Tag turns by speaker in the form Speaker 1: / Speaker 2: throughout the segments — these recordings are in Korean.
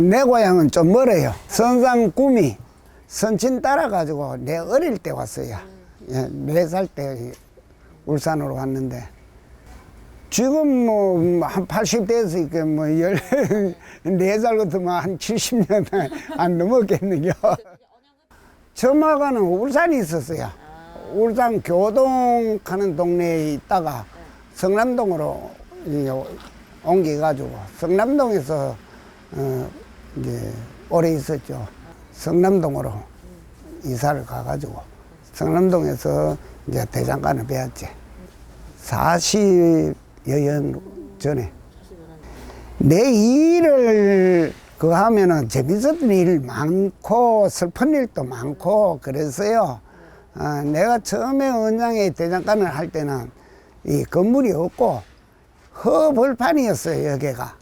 Speaker 1: 어, 내 고향은 좀 멀어요. 선상 구미 선친 따라가지고 내 어릴 때 왔어요. 예, 네살 때 울산으로 왔는데 지금 뭐 한 80대에서 이렇게 뭐 14살 같으면 한 70년 안 넘었겠는요. 처마가는 울산에 있었어요. 울산 교동 가는 동네에 있다가 성남동으로 이 옮겨가지고 성남동에서 어 이제 오래 있었죠. 성남동으로 이사를 가가지고 성남동에서 이제 대장간을 배웠지. 40여 년 전에. 내 일을 그 하면은 재밌었던 일 많고 슬픈 일도 많고 그랬어요. 아, 내가 처음에 은양에 대장간을 할 때는 이 건물이 없고 허벌판이었어요 여기가.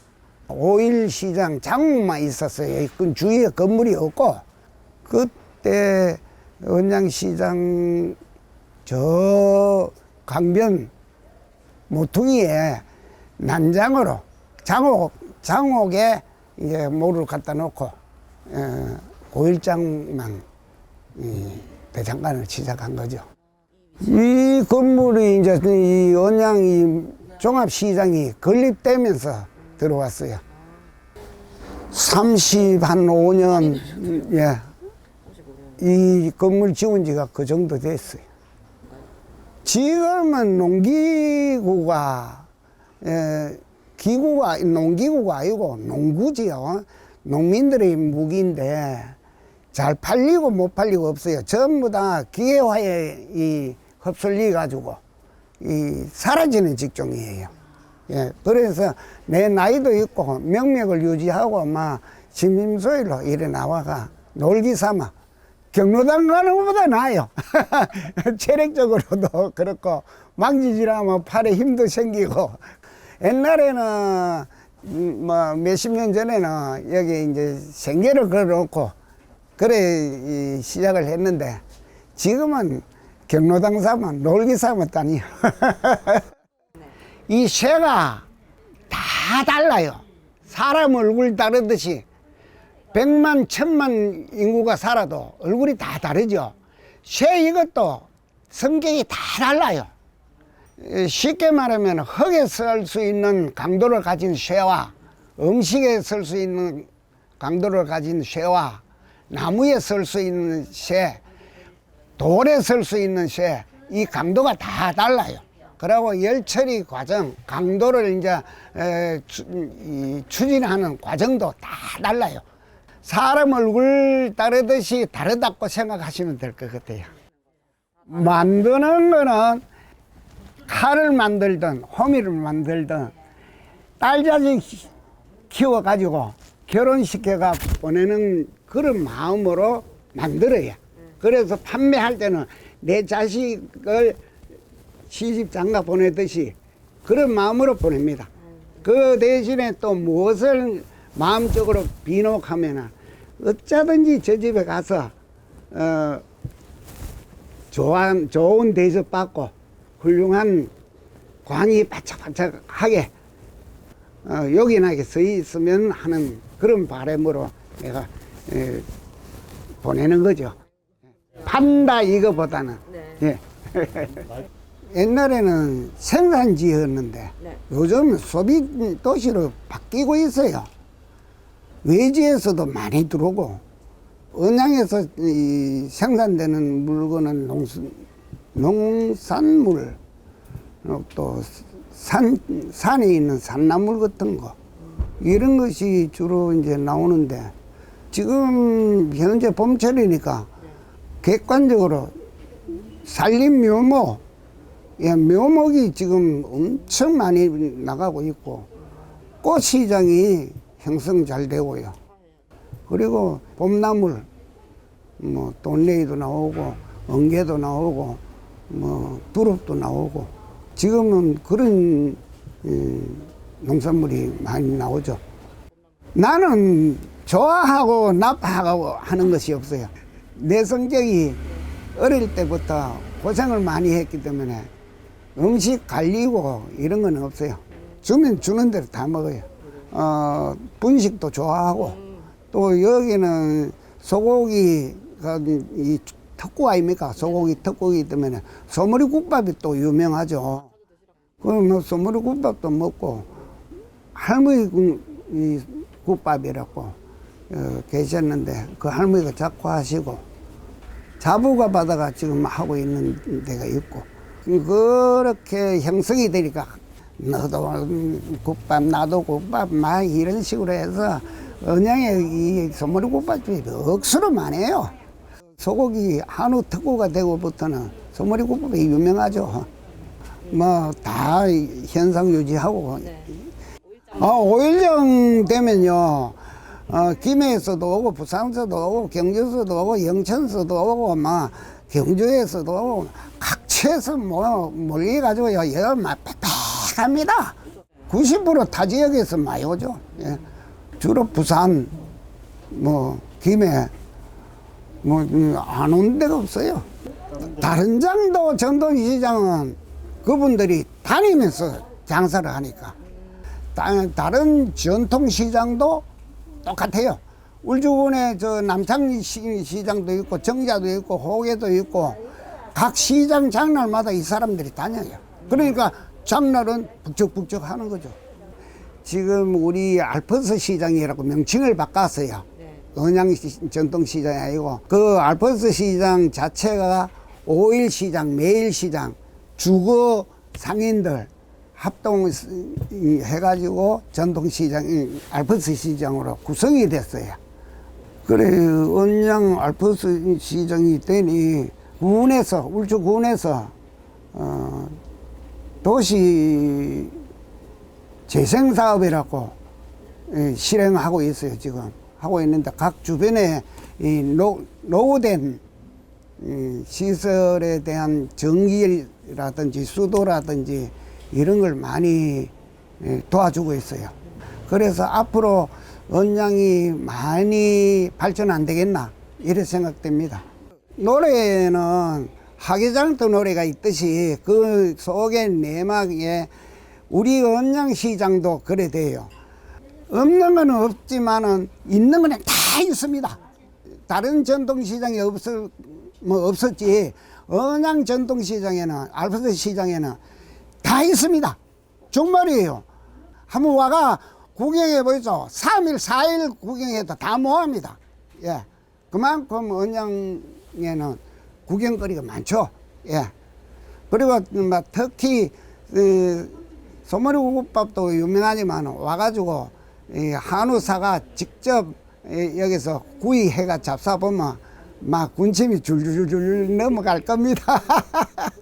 Speaker 1: 오일 시장 장만 있었어요. 그 주위에 건물이 없고 그때 은양시장 저 강변 모퉁이에 난장으로 장옥 장옥에 이제 모를 갖다 놓고 어, 고일장만 이 대장간을 시작한 거죠. 이 건물이 이제 이 언양 이 종합시장이 건립되면서 들어왔어요. 30 한 5년 예. 이 건물 지은 지가 그 정도 됐어요. 지금은 농기구가 에, 기구가 농기구가 아니고 농구지요. 농민들의 무기인데 잘 팔리고 못 팔리고 없어요. 전부 다 기계화에 이 흡설리 가지고 이 사라지는 직종이에요. 예, 그래서 내 나이도 있고 명맥을 유지하고 막 심심소일로 이래 나와가 놀기 삼아 경로당 가는 것보다 나아요. 체력적으로도 그렇고 망지질하면 팔에 힘도 생기고 옛날에는 음, 뭐 몇십 년 전에는 여기 이제 생계를 걸어놓고 그래 이 시작을 했는데 지금은 경로당 삼아 놀기 삼았다니요. 이 새가 다 달라요. 사람 얼굴 다르듯이 백만, 천만 인구가 살아도 얼굴이 다 다르죠. 새 이것도 성격이 다 달라요. 에, 쉽게 말하면 흙에 설수 있는 강도를 가진 새와 음식에 설수 있는 강도를 가진 새와 나무에 설수 있는 새, 돌에 설수 있는 새, 이 강도가 다 달라요. 그리고 열 처리 과정, 강도를 이제 추진하는 과정도 다 달라요. 사람 얼굴 다르듯이 다르다고 생각하시면 될 것 같아요. 만드는 거는 칼을 만들든 호미를 만들든 딸 자식 키워가지고 결혼시켜가 보내는 그런 마음으로 만들어야. 그래서 판매할 때는 내 자식을 시집 장가 보내듯이 그런 마음으로 보냅니다. 그 대신에 또 무엇을 마음적으로 비놓하면은 어쩌든지 저 집에 가서 어 좋은 좋은 대접 받고 훌륭한 관이 바짝바짝하게 어, 요긴하게 서 있으면 하는 그런 바람으로 내가 에, 보내는 거죠. 판다 이거보다는 예. 옛날에는 생산지였는데
Speaker 2: 네.
Speaker 1: 요즘 소비 도시로 바뀌고 있어요. 외지에서도 많이 들어오고 언양에서 이 생산되는 물건은 농수, 농산물 어, 또 산, 산에 있는 산나물 같은 거 이런 것이 주로 이제 나오는데 지금 현재 봄철이니까 객관적으로 산림 묘목 예, 묘목이 지금 엄청 많이 나가고 있고 꽃 시장이 형성 잘 되고요. 그리고 봄나물, 뭐 돈레이도 나오고 엉개도 나오고 뭐 두릅도 나오고 지금은 그런 이, 농산물이 많이 나오죠. 나는 좋아하고 나빠하고 하는 것이 없어요. 내 성격이 어릴 때부터 고생을 많이 했기 때문에 음식 갈리고 이런 건 없어요. 주면 주는 대로 다 먹어요. 어, 분식도 좋아하고 또 여기는 소고기가 이 특구 아닙니까? 소고기 특구이기 때문에 소머리 국밥이 또 유명하죠. 그럼 뭐 소머리 국밥도 먹고 할머니 국밥이라고 어, 계셨는데 그 할머니가 자꾸 하시고 자부가 받아가 지금 하고 있는 데가 있고 그렇게 형성이 되니까 너도 국밥 나도 국밥 막 이런 식으로 해서 언양의 이 소머리 국밥집이 억수로 많아요. 소고기 한우 특구가 되고부터는 소머리 국밥이 유명하죠. 뭐 다 현상 유지하고 아, 5일령 되면요, 어, 김해에서도 오고, 부산에서도 오고, 경주에서도 오고, 영천에서도 오고, 막, 경주에서도 오고, 각 지에서 뭐, 몰려가지고요, 여기 막 빽빽합니다. 90%타 지역에서 많이 오죠. 예. 주로 부산, 뭐, 김해, 뭐, 안 온 데가 없어요. 다른 장도 전통시장은 그분들이 다니면서 장사를 하니까. 다- 다른 전통시장도 똑같아요. 울주군에 저 남창 시- 시장도 있고 정자도 있고 호계도 있고 각 시장 장날마다 이 사람들이 다녀요. 그러니까 장날은 북적북적 하는 거죠. 지금 우리 알프스 시장이라고 명칭을 바꿨어요. 언양 시- 전통시장이 아니고 그 알프스 시장 자체가 오일 시장, 매일 시장, 주거 상인들 합동 해가지고 전통시장, 이 알프스 시장으로 구성이 됐어요. 그래, 언양 알프스 시장이 되니 군에서, 울주군에서, 어, 도시 재생 사업이라고 예, 실행하고 있어요, 지금. 하고 있는데 각 주변에 이 노, 노후된 이 시설에 대한 전기라든지 수도라든지 이런 걸 많이 예, 도와주고 있어요. 그래서 앞으로 언양이 많이 발전 안 되겠나 이렇게 생각됩니다. 노래는 하계장터 노래가 있듯이 그 속에 내막에 우리 언양시장도 그래 돼요. 없는 건 없지만은 있는 거는 다 있습니다. 다른 전통시장이 없을 뭐 없었지 언양 전통시장에는 알프스 시장에는 다 있습니다. 정말이에요. 한번 와가 구경해 보이죠. 3일, 4일 구경해도 다 모합니다. 예. 그만큼 언양 에는 구경거리가 많죠. 예. 그리고 막 특히 그 소머리 국밥도 유명하지만 와가지고 이 한우사가 직접 이 여기서 구이해가 잡숴보면 막 군침이 줄줄줄 넘어갈 겁니다.